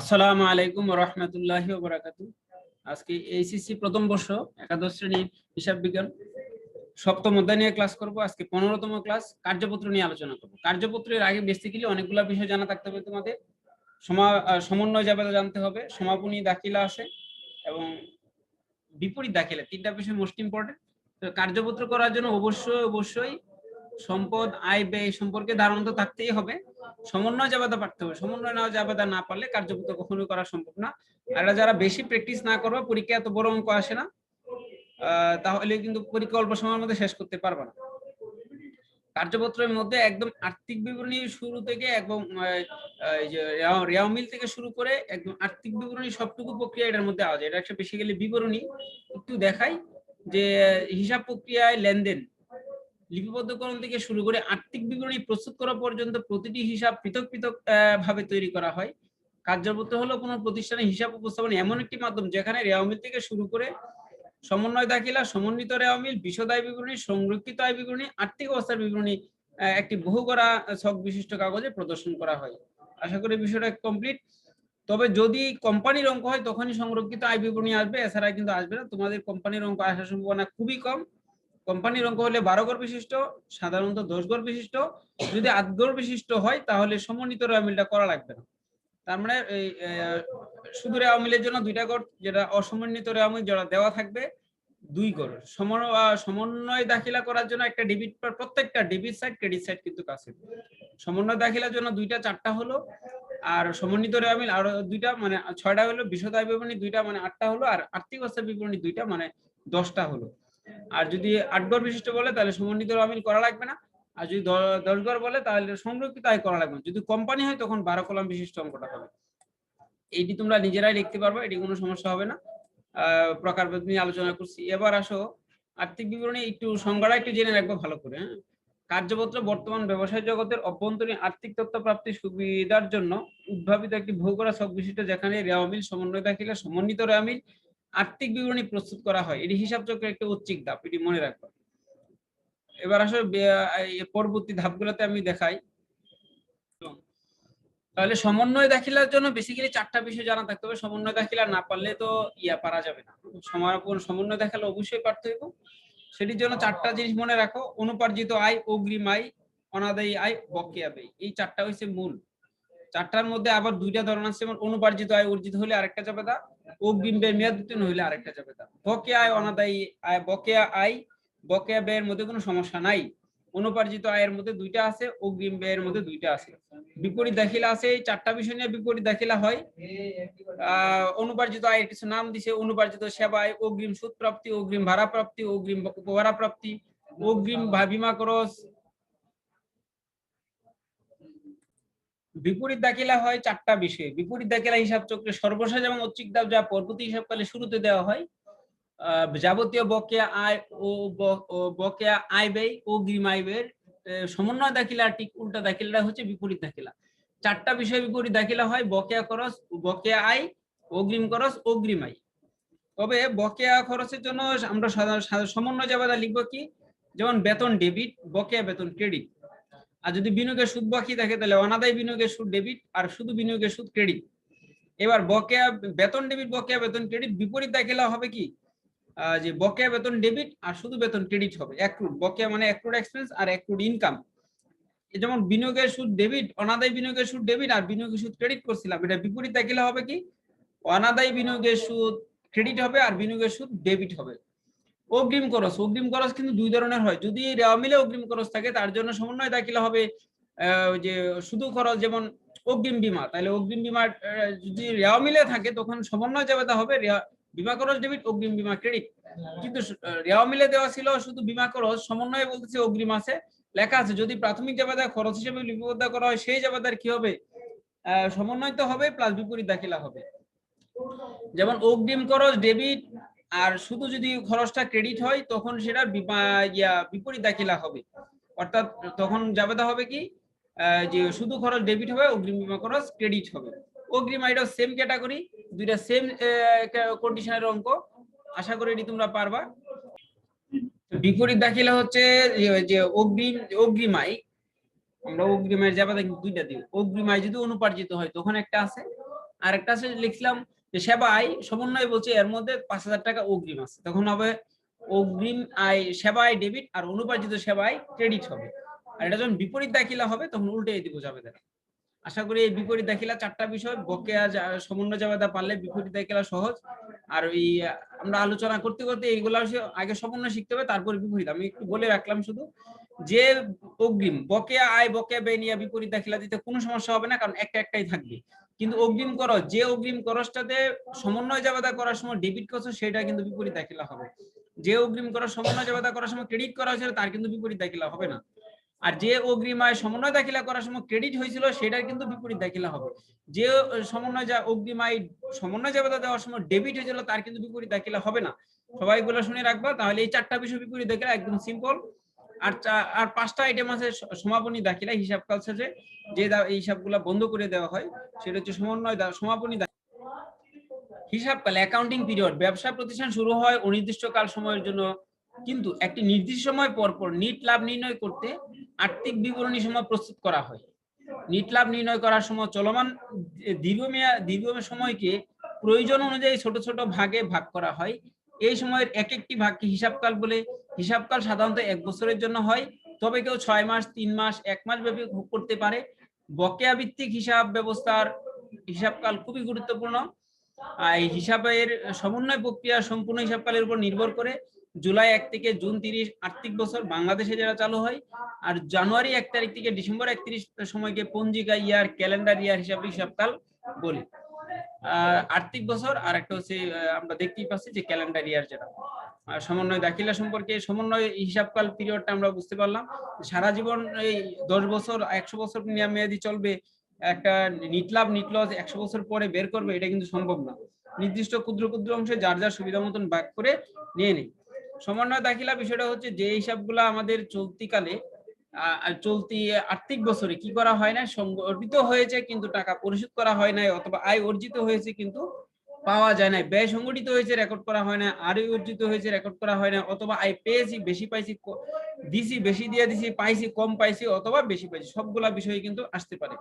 আসসালামু আলাইকুম রহমতুল্লাহি বারাকাতু আজকে এইচএসসি প্রথম বর্ষ, একাদশ শ্রেণির হিসাব বিজ্ঞান সপ্তম অধ্যায় নিয়ে ক্লাস করব। আজকে পনেরোতম ক্লাস কার্যপত্র নিয়ে আলোচনা করব। কার্যপত্রের আগে বেসিক্যালি অনেকগুলো বিষয় জানা থাকতে হবে তোমাদের। সমা সমন্বয় যাবে জানতে হবে, সমাপনী দাখিলা আসে এবং বিপরীত দাখিলা, তিনটা বিষয় মোস্ট ইম্পর্টেন্ট কার্যপত্র করার জন্য অবশ্যই অবশ্যই সম্পদ আয় ব্যয় সম্পর্কে ধারণা তো থাকতেই হবে। সমন্বয় জাবেদা পারতে হবে। সমন্বয় না জাবেদা না পারলে কার্যপত্র কখনোই করা সম্ভব না। আর যারা বেশি প্র্যাকটিস না করবে পরীক্ষা এত বড় অঙ্ক আসে না তাহলে কিন্তু পরীক্ষা অল্প সময়ের মধ্যে শেষ করতে পারবে না। কার্যপত্রের মধ্যে একদম আর্থিক বিবরণী শুরু থেকে একদম আহ, আহ, যে রেওয়া- রেওয়া মিল থেকে শুরু করে একদম আর্থিক বিবরণী সবটুকু প্রক্রিয়া এটার মধ্যে আওয়া যায় এটা একটা বেসিক্যালি বিবরণী। একটু দেখাই যে হিসাব প্রক্রিয়ায় লেনদেন। লিপিবদ্ধকরণ থেকে শুরু করে আর্থিক বিবরণী প্রস্তুত করা পর্যন্ত প্রতিটি হিসাব পৃথক পৃথক ভাবে তৈরি করা হয়। কার্যপত্র হলো কোনো প্রতিষ্ঠানের হিসাব উপস্থাপন এমন একটি মাধ্যম যেখানে রেওয়ামিল থেকে শুরু করে সমন্বয় দাখিলা, সমন্বিত রেওয়ামিল বিশদ আয় বিবরণী, সংরক্ষিত আয় বিবরণী, আর্থিক অবস্থার বিবরণী একটি বহু করা ছক বিশিষ্ট কাগজে প্রদর্শন করা হয়। আশা করি বিষয়টা কমপ্লিট তবে যদি কোম্পানির অঙ্ক হয়, তখনই সংরক্ষিত আয় বিবরণী আসবে। এছাড়া কিন্তু আসবে না। তোমাদের কোম্পানির অঙ্ক আসার সম্ভাবনা খুবই কম। কোম্পানির অঙ্ক হলে বারো গড় বিশিষ্ট, সাধারণত দশ গড় বিশিষ্ট। যদি আট গড় বিশিষ্ট হয়, তাহলে সমন্বিত রেওয়ামিলটা করা লাগবে না। তার মানে এই শুধু রেওয়ামিলের জন্য দুইটা গড় যেটা অসমন্বিত রেওয়ামিল যেটা দেওয়া থাকবে, দুই গড় সমন- সমন্বয় দাখিলা করার জন্য একটা ডেবিট প্রত্যেকটা ডেবিট সাইড ক্রেডিট সাইড কিন্তু কাছে সমন্বয় দাখিলার জন্য দুইটা, চারটা হলো, আর সমন্বিত রেওয়ামিল আরও দুইটা মানে ছয়টা হলো বিশদায় বিবরণী, দুইটা মানে আটটা হলো, আর আর্থিক অবস্থা বিবরণী দুইটা মানে দশটা হলো। আর যদি আট বিশিষ্ট বলে, তাহলে সমন্বিত আমিল করা লাগবে না। আর যদি দশ বলে, তাহলে সংরক্ষিত আয় করা লাগবে যদি কোম্পানি হয়, তখন বারো কলাম বিশিষ্ট অঙ্কটা হবে। এইটি তোমরা নিজেরাই লিখতে পারবে, এটি কোনো সমস্যা হবে না। প্রকারভেদ নিয়ে আলোচনা করছি। এবার আসো, আর্থিক বিবরণী একটু সংজ্ঞাটা একটু জেনে রাখব ভালো করে হ্যাঁ। কার্যপত্র বর্তমান ব্যবসায় জগতের অভ্যন্তরীণ আর্থিক তথ্য প্রাপ্তির সুবিধার জন্য উদ্ভাবিত একটি ভূগোড়া ছক বিশিষ্ট, যেখানে রেওয়ামিল সমন্বয় দাখিলা, সমন্বিত রেওয়ামিল আর্থিক বিবরণী প্রস্তুত করা হয়। এটি হিসাব চক্রের একটা ঐচ্ছিক ধাপ, এটি মনে রাখবা এবার আসলে পরবর্তী ধাপগুলোতে আমি দেখাই। তাহলে সমন্বয় দাখিলার জন্য বেসিক্যালি চারটা বিষয় জানা থাকতে হবে। সমন্বয় দাখিলা না পারলে তো ইয়া পারা যাবে না। সমাপন সমন্বয় দেখালে অবশ্যই পারতে হইব। সেটির জন্য চারটা জিনিস মনে রাখো। অনুপার্জিত আয়, অগ্রিম আয়, অনাদায়ী আয়, বকেয়া ব্যয়। এই চারটা হচ্ছে মূল। চারটার মধ্যে আবার দুইটা ধরন আছে। যেমন অনুপার্জিত আয়, অর্জিত হলে আরেকটা যাবে দা মেয়াদ উত্তীর্ণ হলে আরেকটা যাবে দা বকেয়া আয় অনাদায়ী আয় বকেয়া আয় বকেয়া ব্যয়ের মধ্যে কোনো সমস্যা নাই। অনুপার্জিত আয়ের মধ্যে দুইটা আছে অগ্রিম ব্যয়ের মধ্যে দুইটা আছে। বিপরীত দাখিলা আছে, এই চারটা বিষয় নিয়ে বিপরীত দাখিলা হয়। অনুপার্জিত আয়ের কিছু নাম দিছে, অনুপার্জিত সেবায় অগ্রিম সুদ প্রাপ্তি অগ্রিম ভাড়া প্রাপ্তি অগ্রিম উপভাড়া প্রাপ্তি অগ্রিম বীমা খরচ বিপরীত দাখিলা হয় চারটা বিষয়ে। বিপরীত দাখিলা হিসাব চক্রে সর্বশেষ এবং ঐচ্ছিক দাব যা পরবর্তী হিসাবকালে শুরুতে দেওয়া হয় যাবতীয় বকেয়া আয় ও ও বকেয়া আয় ব্যয় অগ্রিম আয় ব্যয়ের সমন্বয় দাখিলা, ঠিক উল্টা দাখিলাটা হচ্ছে বিপরীত দাখিলা। চারটা বিষয় বিপরীত দাখিলা হয়, বকেয়া খরচ, বকেয়া আয়, অগ্রিম খরচ, অগ্রিম আয়। তবে বকেয়া খরচের জন্য আমরা সমন্বয় জাবেদা লিখব কি? যেমন বেতন ডেবিট, বকেয়া বেতন ক্রেডিট। আর যদি বিনিয়োগের সুদ বাকি থাকে, তাহলে অনাদায় বিনিয়োগের সুদ ডেবিট আর শুধু বিনিয়োগের সুদ ক্রেডিট এবার বকেয়া, বেতন ডেবিট বকেয়া, বেতন ক্রেডিট বিপরীত দাখিলা হবে কি? যে বকেয়া, বেতন ডেবিট আর শুধু বেতন ক্রেডিট হবে। অ্যাক্রুড বকেয়া মানে অ্যাক্রুড এক্সপেন্স আর অ্যাক্রুড ইনকাম যেমন বিনিয়োগের সুদ ডেবিট অনাদায় বিনিয়োগের সুদ ডেবিট আর বিনিয়োগের সুদ ক্রেডিট করছিলাম, এটা বিপরীত দাখিলা হবে কি? অনাদায় বিনিয়োগের সুদ ক্রেডিট হবে আর বিনিয়োগের সুদ ডেবিট হবে। অগ্রিম খরচ অগ্রিম খরচ কিন্তু দুই ধরনের হয়। যদি রেওয়া মিলে অগ্রিম খরচ থাকে, তার জন্য সমন্বয় দাখিলা হবে? যে শুধু খরচ যেমন অগ্রিম বিমা, তাহলে অগ্রিম বীমা যদি রেওয়া মিলে থাকে, তখন সমন্বয় জাবেদা হবে বিমা খরচ ডেবিট অগ্রিম বিমা ক্রেডিট কিন্তু রেওয়া মিলে দেওয়া ছিল শুধু বিমা খরচ, সমন্বয় বলতেছে অগ্রিম আছে। লেখা আছে, যদি প্রাথমিক জাবেদা খরচ হিসেবে লিপিবদ্ধ করা হয়, সেই জাবেদার কি হবে? সমন্বয় তো হবে প্লাস বিপরীত দাখিলা হবে। যেমন অগ্রিম খরচ ডেবিট আর শুধু যদি খরচটা ক্রেডিট হয়, তখন সেটা ইয়া, বিপরীত দাখিলা হবে। অর্থাৎ তখন জাবেদা হবে কি? যে শুধু খরচ ডেবিট হবে, অগ্রিম বীমা খরচ ক্রেডিট হবে। অগ্রিম আইটা সেম ক্যাটাগরি দুইটা সেম কন্ডিশনের অঙ্ক। আশা করি তোমরা পারবা। বিপরীত দাখিলা হচ্ছে যে- অগ্রিম অগ্রিম আয়, আমরা অগ্রিমের জায়গা দুইটা দিই। আয় যদি অনুপার্জিত হয়, তখন একটা আছে। আর একটা আছে, লিখলাম যে সেবায় সমন্বয় বলছে এর মধ্যে পাঁচ হাজার টাকা অগ্রিম আছে। তখন হবে অগ্রিম আয় সেবায় ডেবিট আর অনুপার্জিত সেবায় ক্রেডিট হবে। আর এটা যখন বিপরীত দাখিলা হবে, তখন উল্টে দিব যাবে দ্বারা আশা করি এই বিপরীত দাখিলা চারটা বিষয়, বকেয়া সমন্বয় জাবেদা পারলে বিপরীত দাখিলা সহজ। আর ওই, আমরা আলোচনা করতে করতে এইগুলা আগে সমন্বয় শিখতে হবে, তারপর বিপরীত। আমি একটু বলে রাখলাম শুধু, যে অগ্রিম, বকেয়া আয়, বকেয়া ব্যয় নিয়ে বিপরীত দাখিলা দিতে কোনো সমস্যা হবে না, কারণ একটা একটাই থাকবে। কিন্তু অগ্রিম খরচ যে অগ্রিম খরচটাতে সমন্বয় জাবাদা করার সময় ডেবিট করছ সেটা কিন্তু বিপরীত দাখিলা হবে। যে অগ্রিম করার সমন্বয় জাবাদা করার সময় ক্রেডিট করা হয়েছিল, তার কিন্তু বিপরীত দাখিলা হবে না। আর যে অগ্রিম আয় সমন্বয় দাখিলা করার সময় ক্রেডিট হয়েছিল, সেটার কিন্তু বিপরীত দাখিলা হবে। যে সমন্বয় যা অগ্রিম আয় সমন্বয় জাবেদা দেওয়ার সময় ডেবিট হয়েছিল, তার কিন্তু বিপরীত দাখিলা হবে না। সবাই এগুলো শুনে রাখবা, তাহলে এই চারটা বিষয় বিপরীত দাখিলা একদম সিম্পল আর আর পাঁচটা আইটেম আছে সমাপনী দাখিলা, হিসাব কাল শেষে যে এই হিসাবগুলা বন্ধ করে দেওয়া হয়, সেটা হচ্ছে সমন্বয় সমাপনী দাখিলা। হিসাব কাল অ্যাকাউন্টিং পিরিয়ড ব্যবসা প্রতিষ্ঠান শুরু হয় অনির্দিষ্টকাল সময়ের জন্য, কিন্তু একটি নির্দিষ্ট সময় পর পর নিট লাভ নির্ণয় করতে আর্থিক বিবরণী সময় প্রস্তুত করা হয় নিট লাভ নির্ণয় করার সময় চলমান দীর্ঘমেয়া দীর্ঘ সময়কে প্রয়োজন অনুযায়ী ছোট ছোট ভাগে ভাগ করা হয় এই সময়ের এক একটি ভাগকে হিসাবকাল বলে হিসাবকাল সাধারণত এক বছরের জন্য হয়। তবে কেউ ছয় মাস, তিন মাস, এক মাস ব্যাপী করতে পারে। বকেয়া ভিত্তিক হিসাব ব্যবস্থার হিসাবকাল খুবই গুরুত্বপূর্ণ। এই হিসাবের সমন্বয় প্রক্রিয়া সম্পূর্ণ হিসাবকালের উপর নির্ভর করে। জুলাই এক থেকে জুন তিরিশ আর্থিক বছর বাংলাদেশে যারা চালু হয় আর জানুয়ারি এক তারিখ থেকে ডিসেম্বর একত্রিশ সময়কে পঞ্জিকা ইয়ার, ক্যালেন্ডার ইয়ার হিসাবে হিসাবকাল বলি। আর্থিক বছর আর একটা হচ্ছে আমরা দেখতেই পাচ্ছি যে ক্যালেন্ডার ইয়ার যেটা। সমন্বয় দাখিলা সম্পর্কে সমন্বয় হিসাবকাল পিরিয়ডটা আমরা বুঝতে পারলাম। সারা জীবন এই দশ বছর, একশো বছর মেয়াদি চলবে, একটা নিটলাভ একশো বছর পরে বের করবে, এটা কিন্তু সম্ভব না। নির্দিষ্ট ক্ষুদ্র ক্ষুদ্র অংশে যার যার সুবিধা মতন ভাগ করে নিয়ে নেই। সমন্বয় দাখিলা বিষয়টা হচ্ছে যে হিসাবগুলো আমাদের চলতিকালে চলতি আর্থিক বছরে কি করা হয় না সংগঠিত হয়েছে কিন্তু টাকা পরিশোধ করা হয় নাই অথবা আয় অর্জিত হয়েছে কিন্তু পাওয়া যায় না ব্যয় সংগঠিত হয়েছে রেকর্ড করা হয় না আয় অর্জিত হয়েছে রেকর্ড করা হয় না অথবা আয় পেয়েছি, বেশি পাইছি দিছি, বেশি দিয়ে দিছি, পাইছি, কম পাইছি, অথবা বেশি পাইছি। সবগুলা বিষয় কিন্তু আসতে পারে।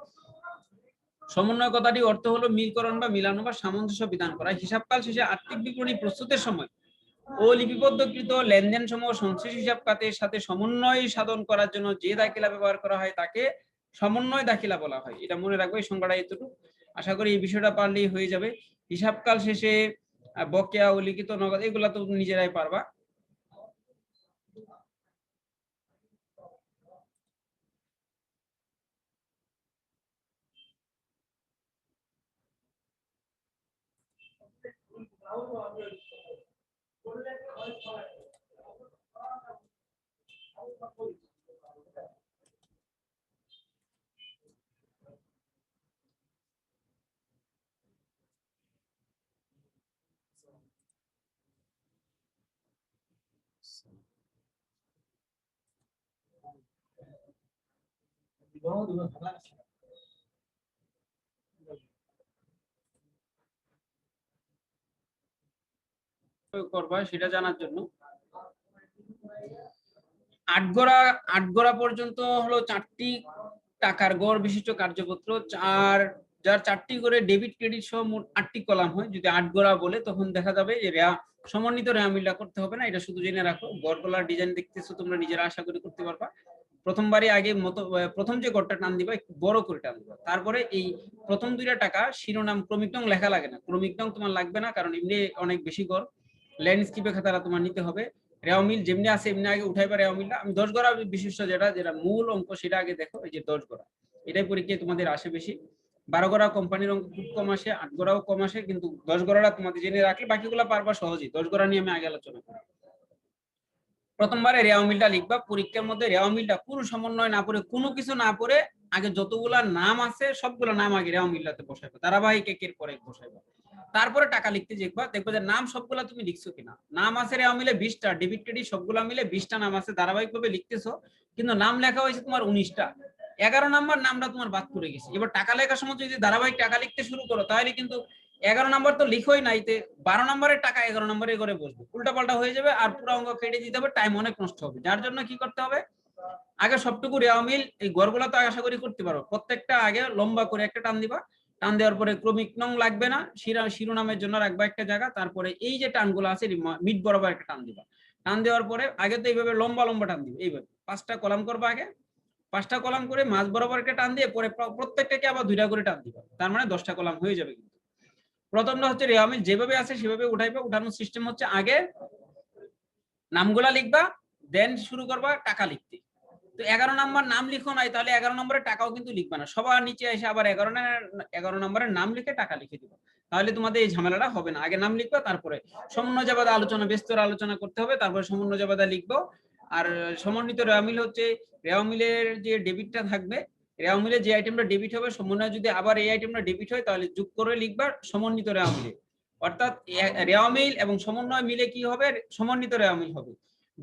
সমন্বয় কথাটি অর্থ হলো মিলকরণ বা মিলানো বা সামঞ্জস্য বিধান করা। হিসাবকাল শেষে আর্থিক বিবরণী প্রস্তুতের সময় ও লিপিবদ্ধকৃত লেনদেন সমূহ সংশ্লিষ্ট হিসাব খাতের সাথে সমন্বয় সাধন করার জন্য যে দাখিলা ব্যবহার করা হয় তাকে সমন্বয় দাখিলা বলা হয়। এটা মনে রাখবে এই সংখ্যাটা এতটুকু। আশা করি এই বিষয়টা পারলেই হয়ে যাবে। হিসাবকাল শেষে বকেয়া ও লিখিত নগদ এগুলা তো নিজেরাই পারবা। জানার জন্য। আটগড়া আটগড়া পর্যন্ত হলো চারটি টাকার গড় বিশিষ্ট কার্যপত্র চার যার চারটি করে ডেবিট, ক্রেডিট সহ মোট আটটি কলাম হয়। যদি বলে, তখন দেখা যাবে সমন্বিত রেয়া মিলটা করতে হবে না। এটা শুধু জেনে রাখো। গড়গুলার ডিজাইন দেখতেছো, তোমরা নিজেরা আশা করি করতে পারবা। প্রথমবারে আগে মতো প্রথম যে গড়টা টান দিবা, একটু বড় করে টান দিবা। তারপরে এই প্রথম দুইটা টাকা শিরোনাম ক্রমিক নং লেখা লাগে না। ক্রমিক নং তোমার লাগবে না, কারণ এমনি অনেক বেশি গড়। ল্যান্ডস্কেপে খাতাটা তোমার নিতে হবে। রেওমিল যেমনি আছে, এমনি আগে উঠাই উঠাইবা রেওমিলটা আমি দশ গড়া বিশিষ্ট যেটা যেটা মূল অঙ্ক, সেটা আগে দেখো, এই যে দশ গড়া। এটাই পরীক্ষায় তোমাদের আসে বেশি। বারো গড়া কোম্পানির অঙ্ক খুব কম আসে, আট গড়াও কম আসে, কিন্তু দশ গড়াটা তোমাদের জেনে রাখলে বাকিগুলো পারবা সহজেই। দশ গড়া নিয়ে আমি আগে আলোচনা করি প্রথমবারে রেওমিলটা লিখবা, পরীক্ষার মধ্যে রেওমিলটা পুরো সমন্বয় না পড়ে কোনো কিছু না পড়ে আগে যতগুলা নাম আছে, সবগুলো নাম আগে রেওমিলটাতে বসাইবা, ধারাবাহিক একের পরে বসাইবা। তারপরে টাকা লিখতে দেখবা দেখবা যে নাম সবগুলা তুমি লিখছো কিনা। নাম আছে রেওয়া মিলে বিশটা ডেবিট ক্রেডিট সবগুলা মিলে বিশটা নাম আছে ধারাবাহিক ভাবে লিখতেছো, কিন্তু নাম লেখা হয়েছে তোমার উনিশটা। এগারো নাম্বার নামটা তোমার বাদ পড়ে গেছে। এবার টাকা লেখার সময় যদি ধারাবাহিক টাকা লিখতে শুরু করো, তাহলে কিন্তু এগারো নাম্বার তো লিখোই নাই তে, বারো নম্বরের টাকা এগারো নম্বরে করে বসবে। উল্টা পাল্টা হয়ে যাবে আর পুরো অঙ্ক কেটে দিতে হবে টাইম অনেক নষ্ট হবে। যার জন্য কি করতে হবে? আগে সবটুকু রেওয়া মিল, এই গড়গুলা তো আশা করি করতে পারো। প্রত্যেকটা আগে লম্বা করে একটা টান দিবা। টান দেওয়ার পরে ক্রমিক নং লাগবে না, শিরা, শিরোনামের জন্য রাখবা একটা জায়গা, তারপরে এই যে টানগুলো আছে মিড বরাবর একটা টান দিবা। টান দেওয়ার পরে আগে তো এইভাবে লম্বা লম্বা টান দিবে, এইভাবে। পাঁচটা কলাম করবা আগে। পাঁচটা কলাম করে মাঝ বরাবর একটা টান দিয়ে পরে প্রত্যেকটাকে আবার দুইটা করে টান দিবা। তার মানে দশটা কলাম হয়ে যাবে কিন্তু। প্রথমটা হচ্ছে রেওয়ামিল যেভাবে আছে সেভাবে উঠাইবে। উঠানোর সিস্টেম হচ্ছে আগে নামগুলা লিখবা দেন শুরু করবা টাকা লিখতে। তো এগারো নম্বর নাম লিখো নাই, তাহলে এগারো নম্বরের টাকাও কিন্তু লিখবা না। সবার নিচে এসে আবার এগারো এগারো নম্বরের নাম লিখে টাকা লিখে দিবা। তাহলে তোমাদের এই ঝামেলাটা হবে না। আগে নাম লিখবা, তারপরে সমন্বয় জাবাদা আলোচনা বিস্তর আলোচনা করতে হবে, তারপরে সমন্বয় জাবাদা লিখব। আর সমন্বিত রেওয়ামিল হচ্ছে রেওয়ামিলের যে ডেবিটটা থাকবে রেওয়ামিলের যে আইটেমটা ডেবিট হবে সমন্বয় যদি আবার এই আইটেমটা ডেবিট হয়, তাহলে যোগ করে লিখবার সমন্বিত রেওয়ামিলে অর্থাৎ এ- রেওয়ামিল এবং সমন্বয় মিলে কি হবে? সমন্বিত রেওয়ামিল হবে।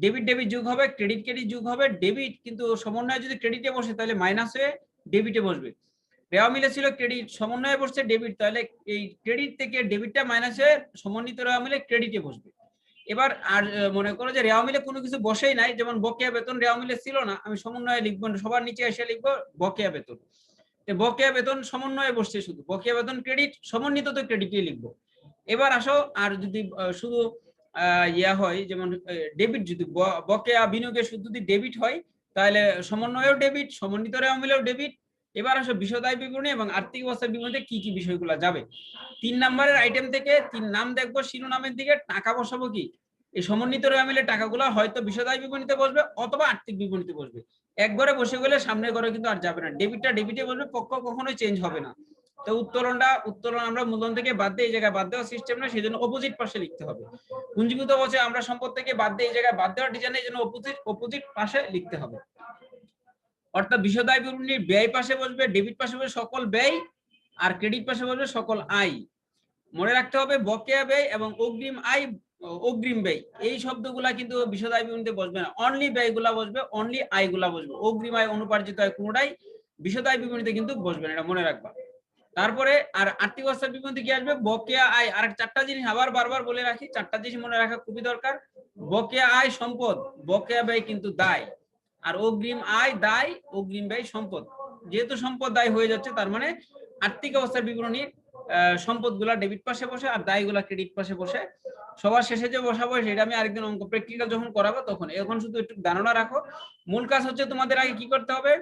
ডেবিট ডেবিট যোগ হবে ক্রেডিট ক্রেডিট যোগ হবে। ডেবিট কিন্তু সমন্বয় যদি ক্রেডিটে বসে, তাহলে মাইনাস হয়ে ডেবিটে বসবে। রেওয়া মিলে ছিল ক্রেডিট সমন্বয়ে বসছে ডেবিট তাহলে এই ক্রেডিট থেকে ডেবিটটা মাইনাস হয়ে সমন্বিত রেওয়া মিলে ক্রেডিটে বসবে। এবার আর মনে করো যে রেওয়া মিলে কোনো কিছু বসেই নাই, যেমন বকেয়া বেতন রেওয়া মিলে ছিল না, আমি সমন্বয়ে লিখব, সবার নিচে এসে লিখব বকেয়া বেতন। বকেয়া বেতন সমন্বয়ে বসছে শুধু, বকেয়া বেতন ক্রেডিট সমন্বিত তো ক্রেডিটই লিখব। এবার আসো, আর যদি শুধু ইয়া হয়, যেমন ডেবিট যদি বকেয়া বিনিয়োগে শুধু যদি ডেবিট হয়, তাহলে সমন্বয়েও ডেবিট সমন্বিত রেওয়া মিলেও ডেবিট এবার আসো বিষয়দায় বিবরণী এবং আর্থিক অবস্থার বিবরণীতে কি কি বিষয়গুলো যাবে? তিন নম্বরের আইটেম থেকে তিন নাম দেখব, শিরোনামের দিকে টাকা বসাবো কি? এই সমন্বিত মিলে টাকাগুলো হয়তো বিষয়দায় বিবরণীতে বসবে অথবা আর্থিক বিবরণীতে বসবে। একবারে বসে গেলে সামনের ঘরে কিন্তু আর যাবে না। ডেবিটটা ডেবিটে বসবে, পক্ষ কখনোই চেঞ্জ হবে না। তো উত্তোলনটা, উত্তোলন আমরা মূলধন থেকে বাদ দিয়ে এই জায়গায় বাদ দেওয়ার সিস্টেম না সেই জন্য অপোজিট পাশে লিখতে হবে। পুঞ্জীভূত বসে আমরা সম্পদ থেকে বাদ দিয়ে এই জায়গায় বাদ দেওয়ার ডিজাইন এই জন্য অপোজিট অপোজিট পাশে লিখতে হবে। অর্থাৎ বিষয়দায় বিবরণীর ব্যয় পাশে বসবে ডেবিট পাশে বসবে সকল ব্যয় আর ক্রেডিট পাশে বসবে সকল আয়। মনে রাখতে হবে বকেয়া ব্যয় এবং অগ্রিম আয়, অগ্রিম ব্যয়। এই শব্দগুলা কিন্তু বিষয়দায় বিবরণীতে বসবে না। অনলি ব্যয়গুলা বসবে অনলি আয়গুলা বসবে। অগ্রিম আয়, অনুপার্জিত আয় কোনোটাই বিষয়দায় বিবরণীতে কিন্তু বসবে না, এটা মনে রাখবা। তারপরে আর আর্থিক অবস্থার বিবরণীতে কি আসবে? বকেয়া আয়। আর চারটা জিনিস আবার বারবার বলে রাখি, চারটা জিনিস মনে রাখা খুবই দরকার। বকেয়া আয় সম্পদ, বকেয়া ব্যয় কিন্তু দায়। আর অগ্রিম আয়, দায়, অগ্রিম ব্যয়, সম্পদ। যেহেতু সম্পদ দায় হয়ে যাচ্ছে, তার মানে আর্থিক অবস্থার বিবরণীর সম্পদগুলা ডেবিট পাশে বসে আর দায়গুলা ক্রেডিট পাশে বসে। সবার শেষে যে বসাবো সেটা আমি আরেকদিন অঙ্ক প্র্যাকটিক্যাল যখন করাবো তখন। এখন শুধু একটু ধারণা রাখো। মূল কাজ হচ্ছে তোমাদের আগে কি করতে হবে?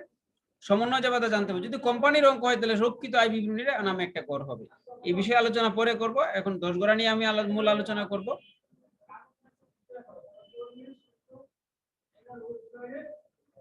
সমন্বয় জাবাদা জানতে হবে। যদি কোম্পানির অঙ্ক হয়, তাহলে রক্ষিত আয় বিবরণীর নামে একটা কর হবে। এই বিষয়ে আলোচনা পরে করব। এখন দশ গড়া নিয়ে আমি মূল আলোচনা করব।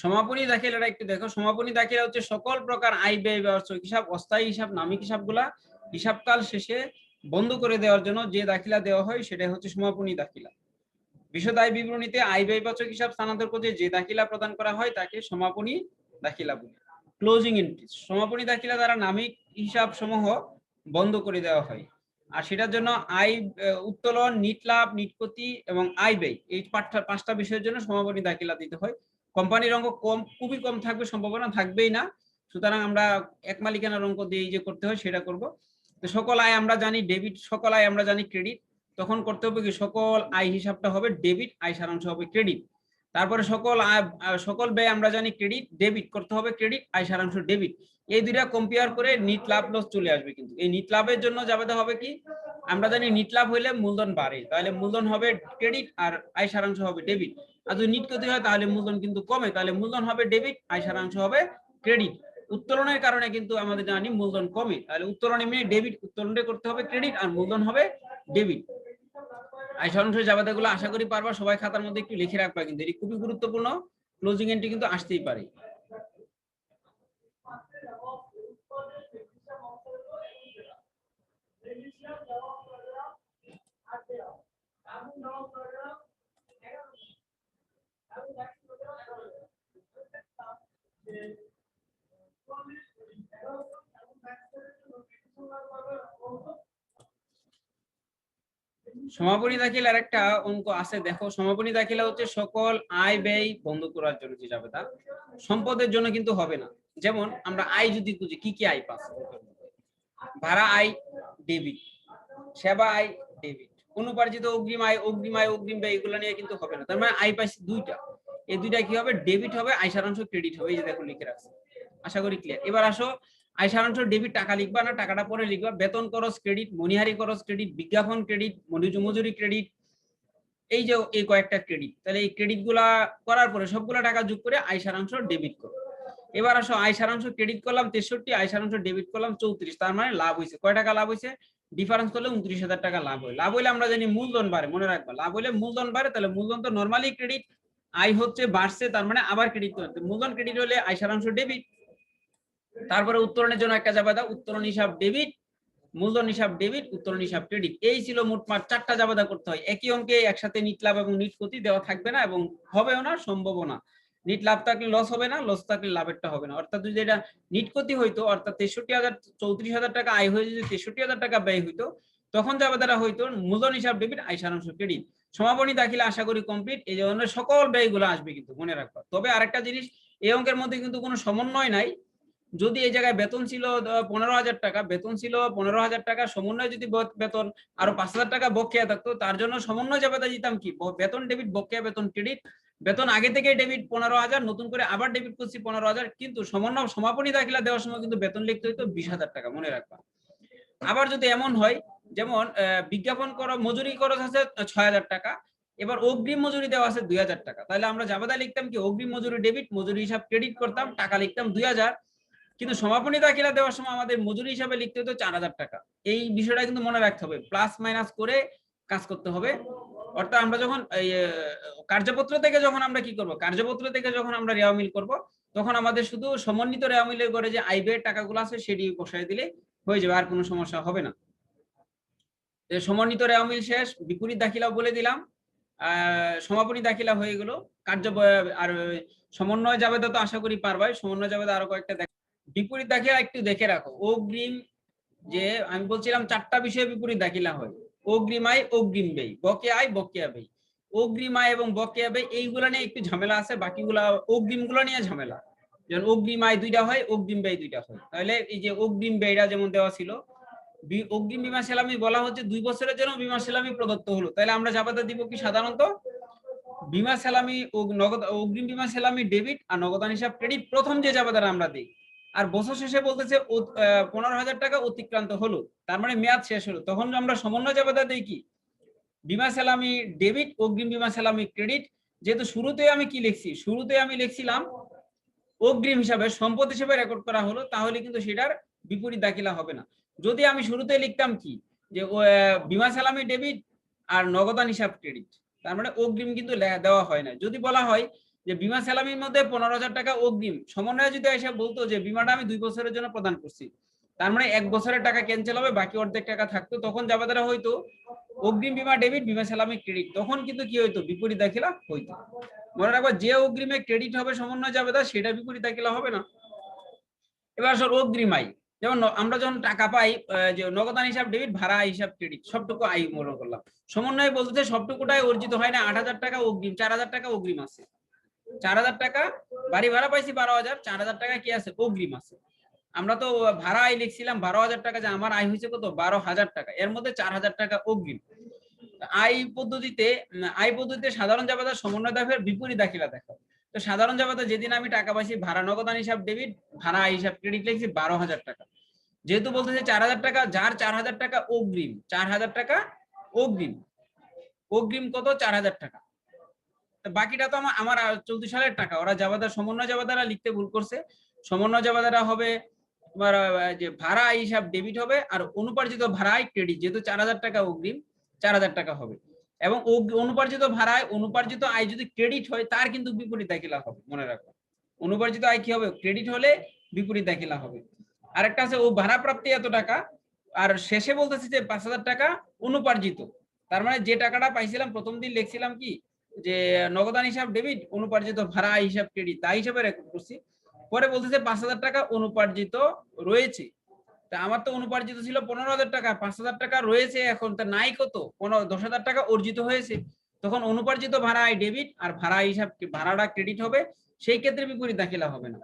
সমাপনী দাখিলাটা একটু দেখো। সমাপনী দাখিলা হচ্ছে সকল প্রকার আয় ব্যয় ব্যবস্থা হিসাব, অস্থায়ী হিসাব, নামিক হিসাবগুলা হিসাবকাল শেষে বন্ধ করে দেওয়ার জন্য যে দাখিলা দেওয়া হয় সেটা হচ্ছে সমাপনী দাখিলা। বিশদ আয় বিবরণীতে আয় ব্যয়বাচক হিসাব স্থানান্তর করতে যে দাখিলা প্রদান করা হয় তাকে সমাপনী দাখিলা বলে। ক্লোজিং এন্ট্রি সমাপনী দাখিলা দ্বারা নামিক হিসাব সমূহ বন্ধ করে দেওয়া হয়। আর সেটার জন্য আয় উত্তোলন, নিট লাভ নিটপতি এবং আয় ব্যয়, এই পাঁচটা পাঁচটা বিষয়ের জন্য সমাপনী দাখিলা দিতে হয়। কোম্পানির অঙ্ক কম, খুবই কম থাকবে, সম্ভাবনা থাকবেই না। সুতরাং আমরা এক মালিকানার অঙ্ক দিয়ে যে করতে হয়, সেটা করব। তো সকল আয় আমরা জানি ডেবিট সকল আয় আমরা জানি ক্রেডিট তখন করতে হবে কি, সকল আয় হিসাবটা হবে ডেবিট আয় সারাংশ হবে ক্রেডিট তারপরে সকল আয় সকল ব্যয় আমরা জানি ক্রেডিট ডেবিট করতে হবে ক্রেডিট আয় সারাংশ ডেবিট এই দুইটা কম্পেয়ার করে নিট লাভ লস চলে আসবে কিন্তু। এই নিট লাভের জন্য যাবে হবে কি, আমরা জানি নিট লাভ হইলে মূলধন বাড়ে। তাহলে মূলধন হবে ক্রেডিট আর আয় সারাংশ হবে ডেবিট আর যদি নিট ক্ষতি হয় তাহলে মূলধন কিন্তু কমে। তাহলে মূলধন হবে ডেবিট আয় সারাংশ হবে ক্রেডিট উত্তোলনের কারণে কিন্তু আমাদের জানি মূলধন কমে। তাহলে উত্তোলন এমনি মানে ডেবিট উত্তোলনটা করতে হবে ক্রেডিট আর মূলধন হবে ডেবিট আয় সারাংশ জাবাদাগুলো আশা করি পারবা। সবাই খাতার মধ্যে একটু লিখে রাখবা কিন্তু এটি খুবই গুরুত্বপূর্ণ। ক্লোজিং এন্ট্রি কিন্তু আসতেই পারে। সমাপনী দাখিল আর একটা অঙ্ক আছে, দেখো। সমাপনী দাখিলা হচ্ছে সকল আয় ব্যয় বন্ধ করার জন্য যে যাবে তা সম্পদের জন্য কিন্তু হবে না। যেমন আমরা আয় যদি খুঁজি, কি কি আয় পাচ্ছি ভাড়া আয়, ডেবিট। সেবা আয়, ডেবিট। অনুপার্জিত অগ্রিম আয় অগ্রিম আয়, অগ্রিম ব্যয়, এগুলো নিয়ে কিন্তু হবে না। তার মানে আয় পাইছি দুইটা। এই দুইটা কি হবে? ডেবিট হবে, আয় সারাংশ ক্রেডিট হবে। এই যে দেখো লিখে রাখছি। আশা করি ক্লিয়ার এবার আসো, আয় সারাংশ ডেবিট টাকা লিখবা না, টাকাটা পরে লিখবা। বেতন খরচ ক্রেডিট মনিহারি খরচ ক্রেডিট বিজ্ঞাপন ক্রেডিট মজুরি ক্রেডিট এই যে এই কয়েকটা ক্রেডিট তাহলে এই ক্রেডিটগুলা করার পরে সবগুলা টাকা যোগ করে আয় সারাংশ ডেবিট করো। এবার আসো, আয় সারাংশ ক্রেডিট করলাম তেষট্টি, আয় সারাংশ ডেবিট করলাম চৌত্রিশ। তার মানে লাভ হয়েছে কয় টাকা লাভ হয়েছে ডিফারেন্স করলে উনত্রিশ হাজার টাকা লাভ হয়। লাভ হইলে আমরা জানি মূলধন বাড়ে, মনে রাখবা। লাভ হলে মূলধন বাড়ে, তাহলে মূলধন তো নর্মালি ক্রেডিট আয় হচ্ছে, বাড়ছে, তার মানে আবার ক্রেডিট করতে মূলধন ক্রেডিট হলে আয় সারাংশ ডেবিট তারপরে উত্তরণের জন্য একটা জাবাদা, উত্তরণ হিসাব ডেবিট মূলধন হিসাব ডেবিট উত্তরণ হিসাব ক্রেডিট এই ছিল মোটমাট চারটা জাবাদা করতে হয়। একই অঙ্কে একসাথে নিট লাভ এবং নিট ক্ষতি দেওয়া থাকবে না এবং হবেও না, সম্ভবও না। নিট লাভ থাকলে লস হবে না লস থাকলে লাভেরটা হবে না। অর্থাৎ যদি এটা নিট ক্ষতি হইতো, অর্থাৎ তেষট্টি হাজার চৌত্রিশ হাজার টাকা আয় হয়ে যদি তেষট্টি হাজার টাকা ব্যয় হইতো, তখন জাবাদারা হইতো মূলধন হিসাব ডেবিট আয় সারাংশ ক্রেডিট সমাপনী দাখিলা আশা করি কমপ্লিট এই জন্য সকল ব্যয়গুলো আসবে কিন্তু, মনে রাখবা। তবে আরেকটা জিনিস, এই অঙ্কের মধ্যে কিন্তু কোনো সমন্বয় নাই। যদি এই জায়গায় বেতন ছিল পনেরো হাজার টাকা, বেতন ছিল পনেরো হাজার টাকা, সমন্বয় যদি বেতন আরও পাঁচ হাজার টাকা বকেয়া থাকতো, তার জন্য সমন্বয় যাবে দিতাম কি? বেতন ডেবিট বকেয়া বেতন ক্রেডিট বেতন আগে থেকে ডেবিট পনেরো হাজার, নতুন করে আবার ডেবিট করছি পনেরো হাজার, কিন্তু সমন্বয় সমাপনী দাখিলা দেওয়ার সময় কিন্তু বেতন লিখতে হইতো বিশ হাজার টাকা, মনে রাখবা। আবার যদি এমন হয়, যেমন বিজ্ঞাপন করো, মজুরি খরচ আছে ছয় হাজার টাকা, এবার অগ্রিম মজুরি দেওয়া আছে দুই হাজার টাকা। তাহলে আমরা জাবেদা লিখতাম কি, অগ্রিম মজুরি ডেবিট মজুরি হিসাব ক্রেডিট করতাম, টাকা লিখতাম দুই হাজার, কিন্তু সমাপনী দাখিলা দেওয়ার সময় আমাদের মজুরি হিসাবে লিখতে হতো চার হাজার টাকা। এই বিষয়টা কিন্তু মনে রাখতে হবে প্লাস মাইনাস করে কাজ করতে হবে। অর্থাৎ আমরা যখন, এই কার্যপত্র থেকে যখন আমরা কি করব, কার্যপত্র থেকে যখন আমরা রেওয়া মিল করব, তখন আমাদের শুধু সমন্বিত রেওয়া মিলের করে যে আই ব্যয়ের টাকাগুলো আছে সেটি বসায় দিলে হয়ে যাবে, আর কোনো সমস্যা হবে না। সমন্বিত রেওয়া মিল শেষ, বিপরীত দাখিলা বলে দিলাম। সমাপনী দাখিলা হয়ে গেল। কার্য আর সমন্বয় যাবে তো আশা করি পারবাই, সমন্বয় যাবে আরও কয়েকটা দেখ- বিপরীত দাখিলা একটু দেখে রাখো। অগ্রিম যে, আমি বলছিলাম চারটা বিষয়ে বিপরীত দাখিলা হয়। অগ্রিম আয় অগ্রিম ব্যয় বকেয়া আয় বকেয়া অগ্রিম আয় এবং বকেয়া ব্যয়, এইগুলা নিয়ে একটু ঝামেলা আছে, বাকিগুলা অগ্রিমগুলো নিয়ে ঝামেলা। যেমন অগ্রিম আয় দুইটা হয়, অগ্রিম ব্যয় দুইটা হয়। তাহলে এই যে অগ্রিম ব্যয়টা যেমন দেওয়া ছিল অগ্রিম বিমা সেলামি বলা হচ্ছে দুই বছরের জন্য বিমা সেলামি প্রদত্ত হলো। তাহলে আমরা জাবাদা দিব কি সাধারণত? বিমা সেলামি নগদ, অগ্রিম বিমা সেলামি, ডেবিট আর নগদান হিসাব ক্রেডিট প্রথম যে জাবাদারা আমরা দিই। আর বছর শেষে বলতেছে পনেরো হাজার টাকা অতিক্রান্ত হলো, তার মানে মেয়াদ শেষ হলো। তখন আমরা সমন্বয় জাবাদা দিই কি? বিমা সেলামি ডেবিট, অগ্রিম বিমা সেলামি ক্রেডিট, যেহেতু শুরুতে আমি কি লিখছি? শুরুতে আমি লিখছিলাম, অগ্রিম হিসাবে সম্পদ হিসেবে রেকর্ড করা হলো, তাহলে কিন্তু সেটার বিপরীত দাখিলা হবে না। যদি আমি শুরুতে লিখতাম কি? যে বিমা সালামি ডেবিট আর নগদান হিসাব ক্রেডিট, তার মানে অগ্রিম কিন্তু দেওয়া হয় না। যদি বলা হয় যে বিমা সালামির মধ্যে পনেরো হাজার টাকা অগ্রিম। সমন্বয় যদি এসে বলতো যে বিমাটা আমি দুই বছরের জন্য প্রদান করছি, তার মানে এক বছরের টাকা ক্যান্সেল হবে, বাকি অর্ধেক টাকা থাকতো, তখন যাবাদারা হয়তো অগ্রিম বিমা ডেবিট বিমা সালামি ক্রেডিট তখন কিন্তু কি হইতো? বিপরীত দাখিলা হইতো। মনে রাখবা, যে অগ্রিমে ক্রেডিট হবে সমন্বয় যাবেদা, সেটা বিপরীত দাখিলা হবে না। এবার আসলে অগ্রিম আয় যেমন আমরা যখন টাকা পাই যে নগদান হিসাব ডেবিট ভাড়া হিসাব ক্রেডিট সবটুকু আয় মনে করলাম। সমন্বয় বলতে সবটুকুটাই অর্জিত হয় না, আট হাজার টাকা অগ্রিম, চার হাজার টাকা অগ্রিম আছে। চার হাজার টাকা, বাড়ি ভাড়া পাইছি বারো হাজার, চার হাজার টাকা কি আছে? অগ্রিম আছে আমরা তো ভাড়া আয় লিখছিলাম বারো হাজার টাকা, যে আমার আয় হয়েছে কত? বারো হাজার টাকা। এর মধ্যে চার হাজার টাকা অগ্রিম। আয় পদ্ধতিতে আয় পদ্ধতিতে সাধারণ জাবাদা, সমন্বয় দাফের বিপরীত দাখিলা দেখা তো সাধারণ জাবাদা, যেদিন আমি টাকা পাইছি, ভাড়া নগদান হিসাব ডেবিট, ভাড়া আয় হিসাব ক্রেডিট লিখছি বারো হাজার টাকা। যেহেতু বলতেছে চার হাজার টাকা, যার চার হাজার টাকা অগ্রিম, চার হাজার টাকা অগ্রিম। অগ্রিম কত? চার হাজার টাকা। বাকিটা তো আমার আমার চলতি সালের টাকা। ওরা জাবাদার সমন্বয় জাবাদারা লিখতে ভুল করছে। সমন্বয় জাবাদারা হবে তোমার যে ভাড়া হিসাব ডেবিট হবে আর অনুপার্জিত ভাড়া আয় ক্রেডিট যেহেতু চার হাজার টাকা অগ্রিম, চার হাজার টাকা হবে। এবং অনুপার্জিত ভাড়ায় অনুপার্জিত আয় যদি ক্রেডিট হয়, তার কিন্তু বিপরীত দাখিলা হবে, মনে রাখো। অনুপার্জিত আয় কি হবে? ক্রেডিট হলে বিপরীত দাখিলা হবে। আরেকটা আছে, ও ভাড়া প্রাপ্তি এত টাকা, আর শেষে বলতেছে যে পাঁচ হাজার টাকা অনুপার্জিত। তার মানে যে টাকাটা পাইছিলাম, প্রথম দিন লিখছিলাম কি? যে নগদান হিসাব ডেবিট অনুপার্জিত ভাড়া হিসাব ক্রেডিট তা হিসাবে রেকর্ড করছি। পরে বলতেছে পাঁচ হাজার টাকা অনুপার্জিত রয়েছে। তা আমার তো অনুপার্জিত ছিল পনেরো হাজার টাকা, পাঁচ হাজার টাকা রয়েছে এখন, তা নাই কত? পনেরো, দশ হাজার টাকা অর্জিত হয়েছে। তখন অনুপার্জিত ভাড়া ডেবিট আর ভাড়া হিসাব, ভাড়াটা ক্রেডিট হবে, সেই ক্ষেত্রে বিপরীত দাখিলা হবে না।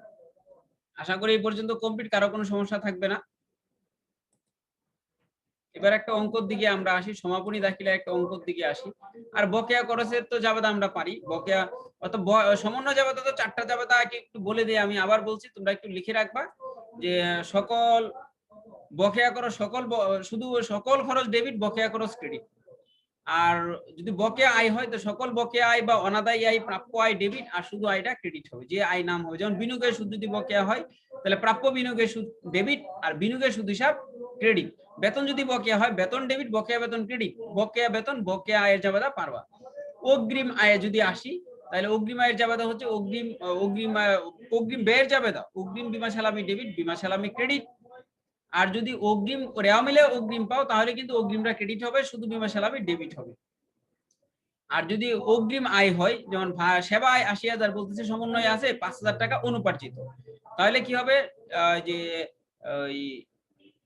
আশা করি এই পর্যন্ত কমপ্লিট কারও কোনো সমস্যা থাকবে না। এবার একটা অঙ্কর দিকে আমরা আসি, সমাপনী দাখিলা একটা অঙ্কর দিকে আসি। আর বকেয়া খরচের তো জাবেদা আমরা পারি। বকেয়া অত সমন্বয় জাবেদা তো চারটা জাবেদা একটু বলে দিই, আমি আবার বলছি, তোমরা একটু লিখে রাখবা যে সকল বকেয়া খরচ, সকল শুধু সকল খরচ ডেবিট বকেয়া খরচ ক্রেডিট আর যদি বকেয়া আয় হয়, তো সকল বকেয়া আয় বা অনাদায়ী আয়, প্রাপ্য আয় ডেবিট আর শুধু আয়টা ক্রেডিট হবে। যে আয় নাম হবে। যেমন বিনিয়োগের সুদ যদি বকেয়া হয়, তাহলে প্রাপ্য বিনিয়োগের সুদ ডেবিট আর বিনিয়োগের সুদ হিসাব ক্রেডিট বেতন যদি বকেয়া হয়, বেতন ডেবিট, বকেয়া বেতন ক্রেডিট বকেয়া বেতন, বকেয়া আয়ের জাবেদা পারবা। অগ্রিম আয়ে যদি আসি, তাহলে অগ্রিম আয়ের জাবেদা হচ্ছে অগ্রিম অগ্রিম অগ্রিম ব্যয়ের জাবেদা। অগ্রিম বিমা সালামি ডেবিট, বিমা সালামি ক্রেডিট। আর যদি অগ্রিম রেওয়া মিলে অগ্রিম পাও, তাহলে কিন্তু অগ্রিমটা ক্রেডিট হবে, শুধু বিমা সালামি ডেবিট হবে। আর যদি অগ্রিম আয় হয়, যেমন সেবা আয় আশি হাজার বলতেছে, সমন্বয় আছে, পাঁচ হাজার টাকা অনুপার্জিত। তাহলে কি হবে? যে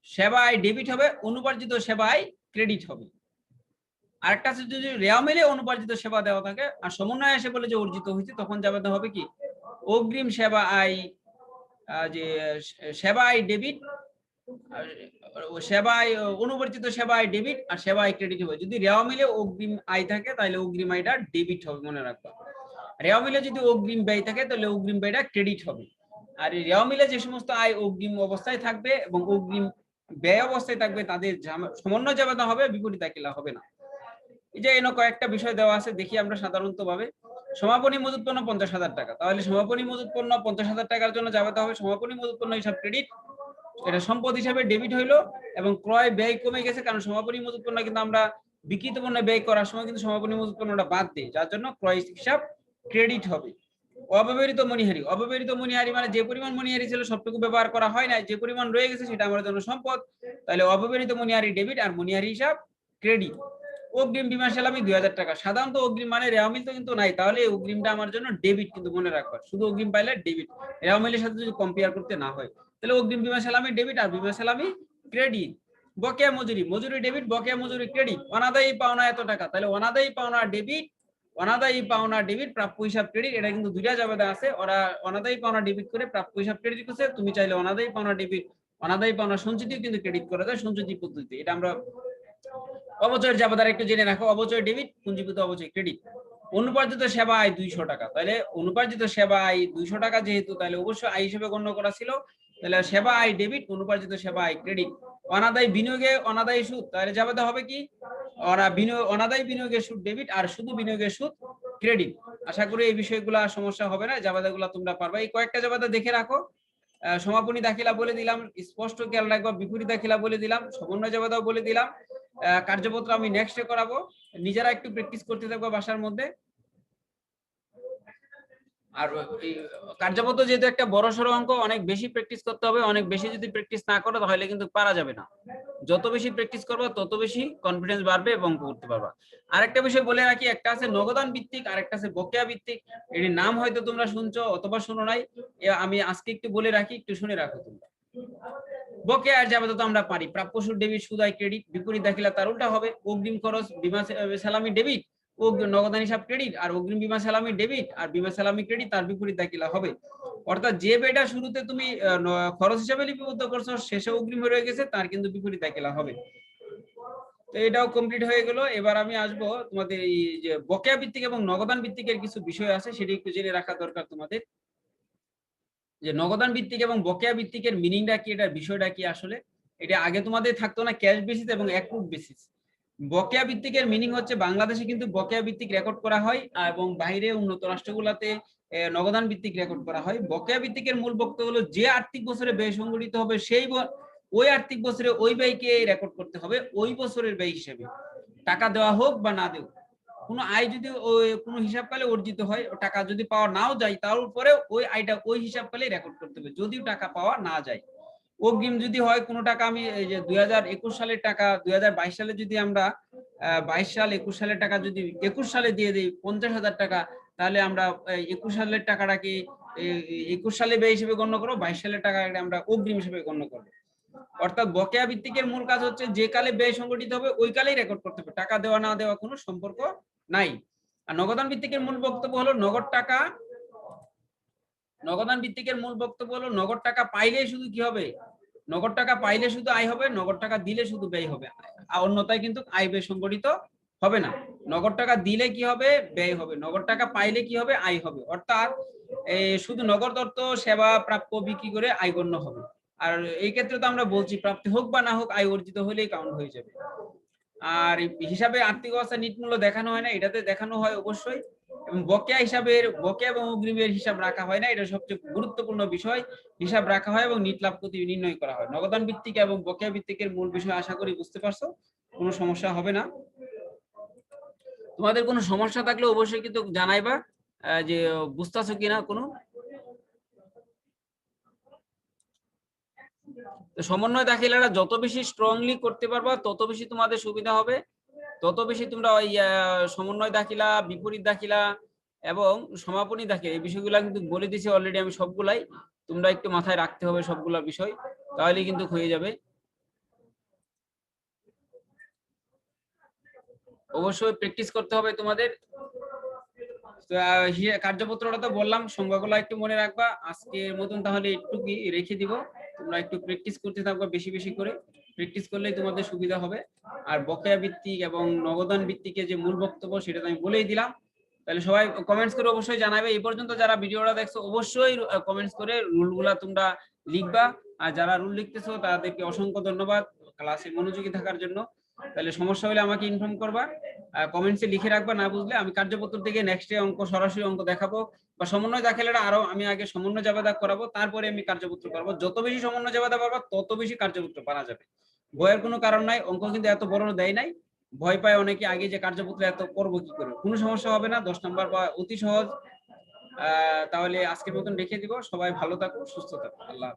ওই সেবা আয় ডেবিট হবে, অনুপার্জিত সেবা আয় ক্রেডিট হবে। আরেকটা আছে যদি রেয়া মিলে অনুপার্জিত সেবা দেওয়া থাকে, আর সমন্বয় আসে বলে যে অর্জিত হয়েছে, তখন যাবে হবে কি? অগ্রিম সেবা আয় যে সে- সেবা আয় ডেবিট সেবায় অনুবর্তিত সেবায় ডেবিট আর সেবায় ক্রেডিট হবে। যদি রেওয়া মিলে অগ্রিম আয় থাকে, তাহলে অগ্রিম আয়টা ডেবিট হবে, মনে রাখবা। রেওয়া মিলে যদি অগ্রিম ব্যয় থাকে, তাহলে অগ্রিম ব্যয়টা ক্রেডিট হবে। আর রেওয়া মিলে যে সমস্ত আয় অগ্রিম অবস্থায় থাকবে এবং অগ্রিম ব্যয় অবস্থায় থাকবে, তাদের সমন্বয় জাবেদা হবে, বিপরীত দাখিলা হবে না। এই যে এনে কয়েকটা বিষয় দেওয়া আছে, দেখি আমরা সাধারণত ভাবে সমাপনী মজুত পণ্য পঞ্চাশ হাজার টাকা। তাহলে সমাপনী মজুত পণ্য পঞ্চাশ হাজার টাকার জন্য জাবেদা হবে সমাপনী মজুত পণ্য হিসাব ক্রেডিট এটা সম্পদ হিসাবে ডেবিট হইল এবং ক্রয় ব্যয় কমে গেছে, কারণ সমাপনী মজুত পণ্য কিন্তু আমরা বিক্রিত পণ্য ব্যয় করার সময় কিন্তু সমাপনী মজুত পণ্যটা বাদ দিই, যার জন্য ক্রয় হিসাব ক্রেডিট হবে। অব্যবহৃত মনিহারি অব্যবহৃত মনিহারি মানে যে পরিমাণ মনিহারি ছিল, সবটুকু ব্যবহার করা হয় না যে পরিমাণ রয়ে গেছে, সেটা আমার জন্য সম্পদ। তাহলে অব্যবহৃত মনিহারি ডেবিট আর মনিহারি হিসাব ক্রেডিট। অগ্রিম বিমা সেলামি দুই হাজার টাকা। সাধারণত অগ্রিম মানে রেওয়ামিল তো কিন্তু নাই। তাহলে অগ্রিমটা আমার জন্য ডেবিট কিন্তু মনে রাখবা। শুধু অগ্রিম পাইলে ডেবিট। রেওয়ামিলের সাথে যদি কম্পেয়ার করতে না হয়। তাহলে অগ্রিম বিমা সালামি ডেবিট আর বিমা সালামি ক্রেডিট। বকেয়া মজুরি। মজুরি ডেবিট, বকেয়া মজুরি ক্রেডিট। অনাদায়ী পাওনা এত টাকা। তাহলে অনাদায়ী পাওনা ডেবিট অনাদায়ী পাওনা ডেবিট প্রাপ্য হিসাব ক্রেডিট এটা কিন্তু দুইটা জাবেদা আছে। ওরা অনাদায়ী পাওনা ডেবিট করে প্রাপ্য হিসাব ক্রেডিট করছে। তুমি চাইলে অনাদায়ী পাওনা ডেবিট অনাদায়ী পাওনা সঞ্চিতিও কিন্তু ক্রেডিট করা যায় সঞ্চিতি পদ্ধতিতে। এটা আমরা অবচয়ের জাবেদার একটু জেনে রাখো। অবচয় ডেবিট পুঞ্জীভূত অবচয় ক্রেডিট অনুপার্জিত সেবা আয় দুইশো টাকা। তাহলে অনুপার্জিত সেবা আয় দুইশো টাকা যেহেতু, তাহলে অবশ্যই আয় হিসেবে গণ্য করা ছিল। তাহলে সেবা আয় ডেবিট অনুপার্জিত সেবা আয় ক্রেডিট অনাদায়ী বিনিয়োগে অনাদায়ী সুদ। তাহলে জাবেদা হবে কি? অনা বিনিয়োগ অনাদায় বিনিয়োগের সুদ ডেবিট আর শুধু বিনিয়োগের সুদ ক্রেডিট। আশা করি এই বিষয়গুলো সমস্যা হবে না জাবেদাগুলো তোমরা পারবা। এই কয়েকটা জাবাদা দেখে রাখো। সমাপনী দাখিলা বলে দিলাম, স্পষ্ট খেয়াল রাখবা, বিপরীত দাখিলা বলে দিলাম, সমন্বয় জাবাদাও বলে দিলাম। কার্যপত্র আমি নেক্সটে করাবো। নিজেরা একটু প্র্যাকটিস করতে থাকব বাসার মধ্যে। আর এই কার্যপত্র যেহেতু একটা বড় সড়ো অঙ্ক, অনেক বেশি প্র্যাকটিস করতে হবে, অনেক বেশি যদি প্র্যাকটিস না করো তাহলে কিন্তু পারা যাবে না। যত বেশি প্র্যাকটিস করবে, তত বেশি কনফিডেন্স বাড়বে এবং করতে পারবা। আরেকটা বিষয় বলে রাখি, একটা আছে নগদান ভিত্তিক আর একটা আছে বকেয়া ভিত্তিক। এটির নাম হয়তো তোমরা শুনছো, অথবা শুনো নাই। আমি আজকে একটু বলে রাখি, একটু শুনে রাখো তোমরা। বকেয়া আর যাবে আমরা পারি, প্রাপ্য সুদ, ডেবিট সুদাই ক্রেডিট, বিপরীত দাখিলা, তার উল্টা হবে, অগ্রিম খরচ, বিমা সালামি ডেবিট। ও নগদান হিসাব ক্রেডিট আর অগ্রিম বিমা সালামি ডেবিট আর বিমা সালামি ক্রেডিট তার বিপরীত দাখিলা হবে। অর্থাৎ যে বেটা শুরুতে তুমি খরচ হিসাবে লিপিবদ্ধ করছ, শেষে অগ্রিম হয়ে গেছে, তার কিন্তু বিপরীত দাখিলা হবে। তো এটাও কমপ্লিট হয়ে গেল। এবার আমি আসব তোমাদের এই যে বকেয়া ভিত্তিক এবং নগদান ভিত্তিকের কিছু বিষয় আছে, সেটি একটু জেনে রাখা দরকার তোমাদের। যে নগদান ভিত্তিক এবং বকেয়া ভিত্তিকের মিনিংটা কি, এটার বিষয়টা কি আসলে? এটা আগে তোমাদের থাকতো না ক্যাশ বেসিস এবং অ্যাক্রুড বেসিস বকেয়া ভিত্তিকের মিনিং হচ্ছে বাংলাদেশে কিন্তু বকেয়া ভিত্তিক রেকর্ড করা হয় এবং বাইরে উন্নত রাষ্ট্রগুলোতে নগদান ভিত্তিক রেকর্ড করা হয়। বকেয়া ভিত্তিকের মূল বক্তব্য হলো যে আর্থিক বছরে ব্যয় সংগঠিত হবে সেই ওই আর্থিক বছরে ওই ব্যয়কে রেকর্ড করতে হবে ওই বছরের ব্যয় হিসেবে। টাকা দেওয়া হোক বা না দেও কোনো আয় যদি কোনো হিসাবকালে অর্জিত হয় টাকা যদি পাওয়া নাও যায়, তার উপরে ওই আয়টা ওই হিসাবকালে রেকর্ড করতে হবে, যদিও টাকা পাওয়া না যায়। অগ্রিম যদি হয়, কোনো টাকা আমি, এই যে দুই হাজার একুশ সালের টাকা, দুই হাজার বাইশ সালে যদি আমরা বাইশ সাল, একুশ সালের টাকা যদি একুশ সালে দিয়ে দিই, পঞ্চাশ হাজার টাকা, তাহলে আমরা একুশ সালের টাকাটাকে একুশ সালে ব্যয় হিসেবে গণ্য করব, বাইশ সালের টাকা আমরা অগ্রিম হিসেবে গণ্য করব। অর্থাৎ বকেয়া ভিত্তিকের মূল কাজ হচ্ছে, যে কালে ব্যয় সংগঠিত হবে, ওই কালেই রেকর্ড করতে হবে। টাকা দেওয়া, না দেওয়া কোনো সম্পর্ক নাই। আর নগদান ভিত্তিকের মূল বক্তব্য হলো, নগদ টাকা, নগদান ভিত্তিকের মূল বক্তব্য হলো, নগদ টাকা পাইলে শুধু কি হবে? নগদ টাকা পাইলে শুধু আয় হবে, নগদ টাকা দিলে শুধু ব্যয় হবে। আর অন্যথায় কিন্তু আয় ব্যয় সংগঠিত হবে না। নগদ টাকা দিলে কি হবে? ব্যয় হবে। নগদ টাকা পাইলে কি হবে? আয় হবে। অর্থাৎ শুধু নগদ অর্থ সেবা প্রাপ্য বিক্রি করে আয় গণ্য হবে। আর এই ক্ষেত্রে তো আমরা বলছি, প্রাপ্তি হোক বা না হোক, আয় অর্জিত হলেই কাউন্ট হয়ে যাবে। আর হিসাবে আর্থিক অবস্থা নিট মূল্য দেখানো হয় না। এটাতে দেখানো হয় অবশ্যই। এবং বকেয়া হিসাবের, বকেয়া এবং অগ্রিমের হিসাব রাখা হয় না। এটা সবচেয়ে গুরুত্বপূর্ণ বিষয়। হিসাব রাখা হয় এবং নিট লাভ ক্ষতি নির্ণয় করা হয়। নগদান ভিত্তিক এবং বকেয়া ভিত্তিকের মূল বিষয় আশা করি বুঝতে পারছ। কোনো সমস্যা হবে না। তোমাদের কোনো সমস্যা থাকলে অবশ্যই কিন্তু জানাইবা যে বুঝতেছো কিনা কোনো। সমন্বয় দাখিলারা যত বেশি স্ট্রংলি করতে পারবা, তত বেশি তোমাদের সুবিধা হবে। তত বেশি তোমরা ওই সমন্বয় দাখিলা, বিপরীত দাখিলা এবং সমাপনী দাখিলা, এই বিষয়গুলা কিন্তু বলে দিছি অলরেডি আমি সবগুলাই। তোমরা একটু মাথায় রাখতে হবে সবগুলা বিষয় তাহলে কিন্তু হয়ে যাবে। অবশ্যই প্র্যাকটিস করতে হবে তোমাদের। কার্যপত্রটা তো বললাম সংখ্যাগুলো একটু মনে রাখবা। আজকের মতন তাহলে একটু কি রেখে দিব। তোমরা একটু প্র্যাকটিস করতে থাকবা বেশি বেশি করে। প্র্যাকটিস করলেই তোমাদের সুবিধা হবে। আর বকেয়া ভিত্তিক এবং নগদান ভিত্তিকে যে মূল বক্তব্য সেটা আমি বলেই দিলাম। তাহলে সবাই কমেন্টস করে অবশ্যই জানাবে। এই পর্যন্ত যারা ভিডিওটা দেখছ, অবশ্যই কমেন্টস করে রুলগুলা তোমরা লিখবা। আর যারা রুল লিখতেছো, তাদেরকে অসংখ্য ধন্যবাদ। ক্লাসে মনোযোগী থাকার জন্য। তাহলে সমস্যা হলে আমাকে ইনফর্ম করবা। কমেন্টসে লিখে রাখবা, না বুঝলে আমি কার্যপত্র থেকে নেক্সট অঙ্ক, সরাসরি অঙ্ক দেখাবো। বা সমন্বয় দাখিলাটা আরও আমি আগে সমন্বয় জাবেদা করাবো। তারপরে আমি কার্যপত্র করব। যত বেশি সমন্বয় জাবেদা পারবা, তত বেশি কার্যপত্র পারা যাবে। ভয়ের কোনো কারণ নাই অঙ্ক কিন্তু এত বড় দেয় নাই। ভয় পায় অনেকে আগে যে কার্যপত্র এত করব কি করে। কোনো সমস্যা হবে না, দশ নম্বর বা অতি সহজ। তাহলে আজকের মতন রেখে দিব। সবাই ভালো থাকো, সুস্থ থাকো। আল্লাহ।